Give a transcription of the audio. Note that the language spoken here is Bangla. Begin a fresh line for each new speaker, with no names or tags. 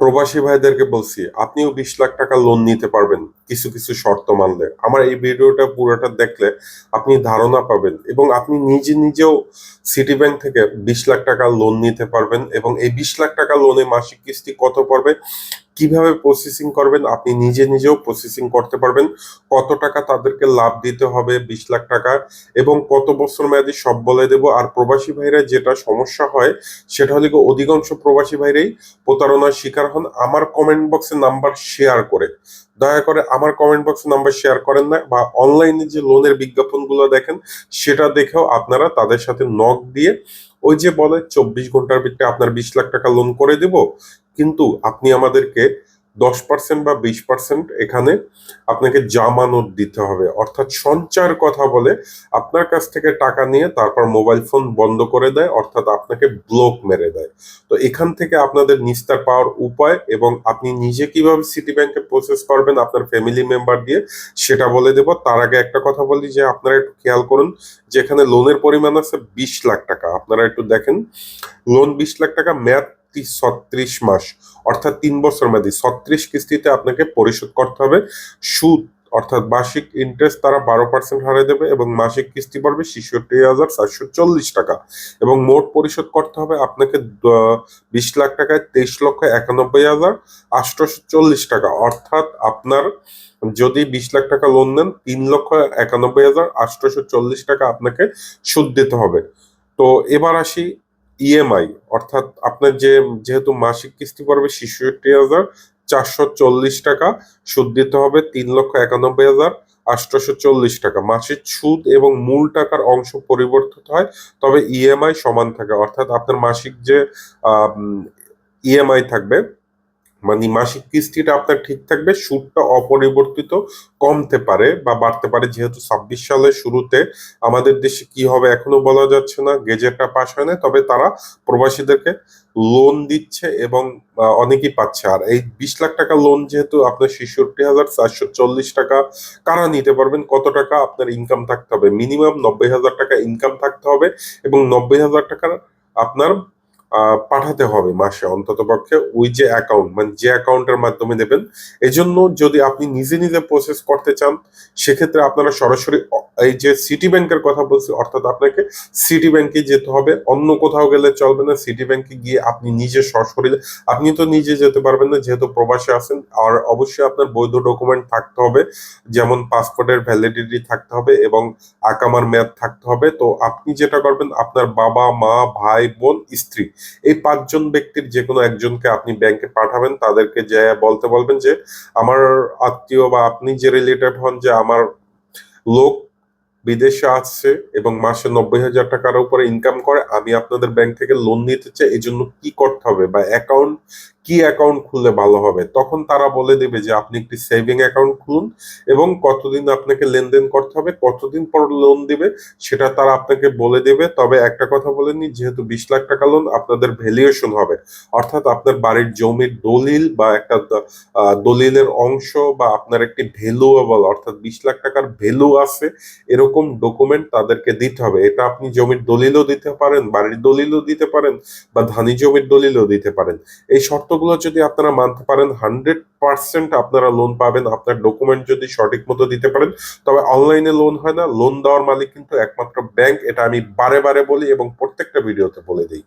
প্রবাসী ভাইদেরকে বলছি, আপনিও বিশ লাখ টাকা লোন নিতে পারবেন, কিছু কিছু শর্ত মানলে। আমার এই ভিডিওটা পুরোটা দেখলে আপনি ধারণা পাবেন এবং আপনি নিজে নিজেও সিটি ব্যাংক থেকে বিশ লাখ টাকা লোন নিতে পারবেন এবং এই বিশ লাখ টাকা লোনে মাসিক কিস্তি কত পড়বে কীভাবে প্রসেসিং করবেন? আপনি নিজে নিজেও প্রসেসিং করতে পারবেন। কত টাকা তাদেরকে লাভ দিতে হবে? বিশ লাখ টাকা এবং কত বছর মেয়াদি সব বলে দেব। আর প্রবাসী ভাইরা যেটা সমস্যা হয়, সেটা হলে অধিকাংশ প্রবাসী ভাইরাই প্রতারণার শিকার হন। আমার কমেন্ট বক্সে নাম্বার শেয়ার করে। দয়া করে আমার কমেন্ট বক্সে নাম্বার শেয়ার করেন না বা অনলাইনে যে লোনের বিজ্ঞাপনগুলো দেখেন, সেটা দেখেও আপনারা তাদের সাথে নক দিয়ে ওই যে বলে চব্বিশ ঘণ্টার ভিতরে আপনার বিশ লাখ টাকা লোন করে দেব। কিন্তু আপনি আমাদেরকে দশ পার্সেন্ট বা বিশ পার্সেন্ট এখানে আপনাকে জামানত দিতে হবে। অর্থাৎ সঞ্চয়ের কথা বলে আপনার কাছ থেকে টাকা নিয়ে তারপর মোবাইল ফোন বন্ধ করে দেয়, অর্থাৎ আপনাকে ব্লক মেরে দেয়। তো এখান থেকে আপনাদের নিস্তার পাওয়ার উপায় এবং আপনি নিজে কীভাবে সিটি ব্যাংকে প্রসেস করবেন আপনার ফ্যামিলি মেম্বার দিয়ে, সেটা বলে দেব। তার আগে একটা কথা বলি যে আপনারা একটু খেয়াল করুন যে এখানে লোনের পরিমাণ আছে বিশ লাখ টাকা। আপনারা একটু দেখেন লোন বিশ লাখ টাকা মেয়াদ ছত্রিশ মাস, অর্থাৎ তিন বছর মেয়াদি, ছত্রিশ কিস্তিতে আপনাকে পরিশোধ করতে হবে। সুদ, অর্থাৎ মাসিক ইন্টারেস্ট তারা বারো পার্সেন্ট হারে দেবে এবং মাসিক কিস্তি পড়বে ছেষট্টি হাজার চারশো চল্লিশ টাকা। এবং মোট পরিশোধ করতে হবে আপনাকে বিশ লাখ টাকায় তেইশ লক্ষ একানব্বই হাজার আটশোশো চল্লিশ টাকা। অর্থাৎ আপনার যদি বিশ লাখ টাকা লোন নেন, তিন লক্ষ একানব্বই হাজার আটশোশো চল্লিশ টাকা আপনাকে সুদ দিতে হবে। তো এবার আসি ইএমআই অর্থাৎ আপনার যে, যেহেতু মাসিক কিস্তি পড়বে ছেষট্টি হাজার চারশো চল্লিশ টাকা, সুদ দিতে হবে তিন লক্ষ একানব্বই হাজার আটশোশো চল্লিশ টাকা। মাসিক সুদ এবং মূল টাকার অংশ পরিবর্তিত হয়, তবে ইএমআই সমান থাকে। অর্থাৎ আপনার মাসিক যে ইএমআই থাকবে মানে মাসিক কিস্তিটা আপনার ঠিক থাকবে, সুদটা অপরিবর্তিত কমতে পারে বা বাড়তে পারে। যেহেতু ছাব্বিশ সালের শুরুতে আমাদের দেশে কি হবে এখনও বলা যাচ্ছে না, গেজেটটা পাস হয় না তবে তারা প্রবাসীদেরকে লোন দিচ্ছে এবং অনেকেই পাচ্ছে। আর এই বিশ লাখ টাকা লোন যেহেতু আপনার ছেষট্টি হাজার চারশো চল্লিশ টাকা, কারা নিতে পারবেন? কত টাকা আপনার ইনকাম থাকতে হবে? মিনিমাম নব্বই হাজার টাকা ইনকাম থাকতে হবে এবং নব্বই হাজার টাকার আপনার পাঠাতে হবে মাসে অন্তত পক্ষে ওই যে অ্যাকাউন্ট মানে যে অ্যাকাউন্টের মাধ্যমে দেবেন। এজন্য যদি আপনি নিজে নিজে প্রসেস করতে চান, সেক্ষেত্রে আপনারা সরাসরি এই যে সিটি ব্যাংকের কথা বলছি, অর্থাৎ আপনাকে সিটি ব্যাংকে যেতে হবে। অন্য কোথাও গেলে চলবে না। সিটি ব্যাংকে গিয়ে আপনি নিজে সরাসরি আপনি তো নিজে যেতে পারবেন না, যেহেতু প্রবাসে আছেন। আর অবশ্যই আপনার বৈধ ডকুমেন্ট থাকতে হবে, যেমন পাসপোর্টের ভ্যালিডিটি থাকতে হবে এবং আকামার মেয়াদ থাকতে হবে। তো আপনি যেটা করবেন, আপনার বাবা, মা, ভাই, বোন, স্ত্রী, এই পাঁচজন ব্যক্তির যে কোনো একজনকে আপনি ব্যাংকে পাঠাবেন। তাদেরকে যে বলতে বলবেন যে, আমার আত্মীয় বা আপনি যে রিলেটেড হন, যে আমার লোক বিদেশে আসছে এবং মাসে নব্বই হাজার টাকার উপরে ইনকাম করে, আমি আপনাদের ব্যাংক থেকে লোন নিতে চাই এই জন্য কি করতে হবে বা অ্যাকাউন্ট কি অ্যাকাউন্ট খুললে ভালো হবে? তখন তারা বলে দেবে যে আপনি একটি সেভিং অ্যাকাউন্ট খুলুন এবং কতদিন আপনাকে লেনদেন করতে হবে, কতদিন পর লোন দিবে, সেটা তারা আপনাকে বলে দেবে। তবে একটা কথা বলে নি যেহেতু বিশ লাখ টাকা লোন আপনাদের ভ্যালুয়েশন হবে। অর্থাৎ আপনার বাড়ির জমির দলিল বা একটা দলিলের অংশ বা আপনার একটি ভ্যালুয়েবল অর্থাৎ বিশ লাখ টাকার ভ্যালু আছে, এরকম ডকুমেন্ট তাদেরকে দিতে হবে। এটা আপনি জমির দলিলও দিতে পারেন, বাড়ির দলিলও দিতে পারেন বা ধানি জমির দলিলও দিতে পারেন। এই শর্তগুলো যদি আপনারা মানতে পারেন হান্ড্রেড পার্সেন্ট আপনারা লোন পাবেন। আপনার ডকুমেন্ট যদি সঠিক মতো দিতে পারেন, তবে অনলাইনে লোন হয় না। লোন দেওয়ার মালিক কিন্তু একমাত্র ব্যাংক এটা আমি বারে বারে বলি এবং প্রত্যেকটা ভিডিওতে বলে দিই।